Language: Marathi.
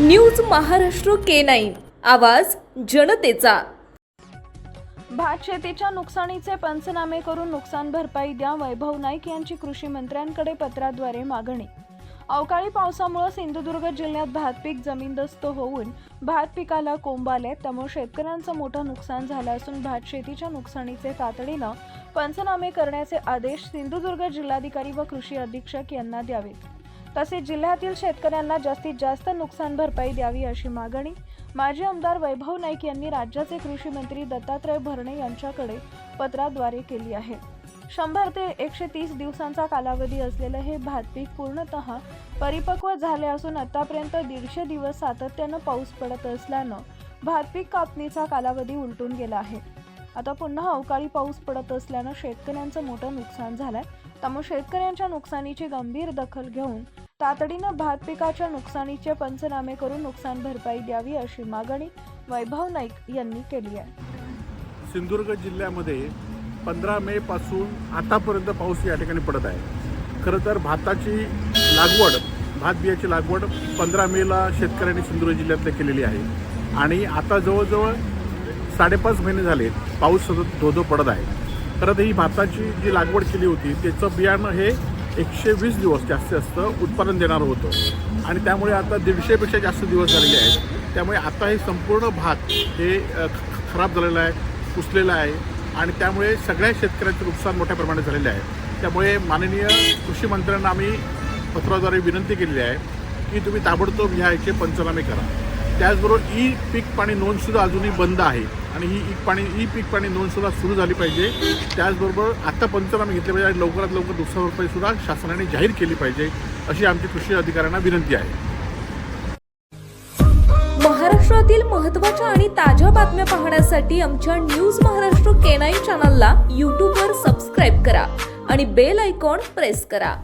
News Maharashtra K nine. आवाज जनतेचा. भात शेतीच्या नुकसानीचे पंचनामे करून नुकसान भरपाई द्या वैभव नाईक यांची कृषी मंत्र्यांकडे पत्राद्वारे मागणी. अवकाळी पावसामुळे सिंधुदुर्ग जिल्ह्यात भात पीक जमीनदस्त होऊन भात पिकाला कोंब आले त्यामुळे शेतकऱ्यांचं मोठं नुकसान झालं असून भात शेतीच्या नुकसानीचे तातडीनं पंचनामे करण्याचे आदेश सिंधुदुर्ग जिल्हाधिकारी व कृषी अधीक्षक यांना द्यावेत. तसेच जिल्ह्यातील शेतकऱ्यांना जास्तीत जास्त नुकसान भरपाई द्यावी अशी मागणी माजी आमदार वैभव नाईक यांनी राज्याचे कृषी मंत्री दत्तात्रय भरणे यांच्याकडे पत्राद्वारे केली आहे. शंभर ते एकशे तीस दिवसांचा कालावधी असलेलं हे भात पीक पूर्णतः परिपक्व झाले असून आतापर्यंत दीडशे दिवस सातत्यानं पाऊस पडत असल्यानं भात पीक कापणीचा कालावधी उलटून गेला आहे. आता पुन्हा अवकाळी पाऊस पडत असल्यानं शेतकऱ्यांचं मोठं नुकसान झालंय. त्यामुळे शेतकऱ्यांच्या नुकसानीची गंभीर दखल घेऊन तातडीनं भात पिकाच्या नुकसानीचे पंचनामे करून नुकसान भरपाई द्यावी अशी मागणी वैभव नाईक यांनी केली आहे. सिंधुदुर्ग जिल्ह्यामध्ये पंधरा मे पासून आतापर्यंत पाऊस या ठिकाणी पडत आहे. खरं तर भाताची लागवड भात बियाची लागवड पंधरा मेला शेतकऱ्यांनी सिंधुदुर्ग जिल्ह्यातले केलेली आहे. आणि आता जवळजवळ साडेपाच महिने झाले पाऊस सतत धोधो पडत आहे. खरं तर ही भाताची जी लागवड केली होती त्याचं बियाणं हे एकशे वीस दिवस जास्तीत जास्त उत्पादन देणारं होतं. आणि त्यामुळे आता दीडशेपेक्षा जास्त दिवस झालेले आहेत. त्यामुळे आता हे संपूर्ण भात हे ख- खराब झालेलं आहे कुसलेलं आहे. आणि त्यामुळे सगळ्या शेतकऱ्यांचं नुकसान मोठ्या प्रमाणात झालेलं आहे. त्यामुळे माननीय कृषी मंत्र्यांना आम्ही पत्राद्वारे विनंती केलेली आहे की तुम्ही ताबडतोब ह्या याचे पंचनामे करा. त्याचबरोबर ई पीक पाणी नोंदसुद्धा अजूनही बंद आहे. आणि ही ई पाणी ई पीक पाणी नोंदसुद्धा सुरू झाली पाहिजे. त्याचबरोबर आता पंचनामे घेतले पाहिजे आणि लवकरात लवकर दुसरं रुपये सुद्धा शासनाने जाहीर केली पाहिजे अशी आमची कृषी अधिकाऱ्यांना विनंती आहे. महाराष्ट्रातील महत्त्वाच्या आणि ताज्या बातम्या पाहण्यासाठी आमच्या न्यूज महाराष्ट्र केनाई चॅनलला यूट्यूबवर सबस्क्राईब करा आणि बेल आयकॉन प्रेस करा.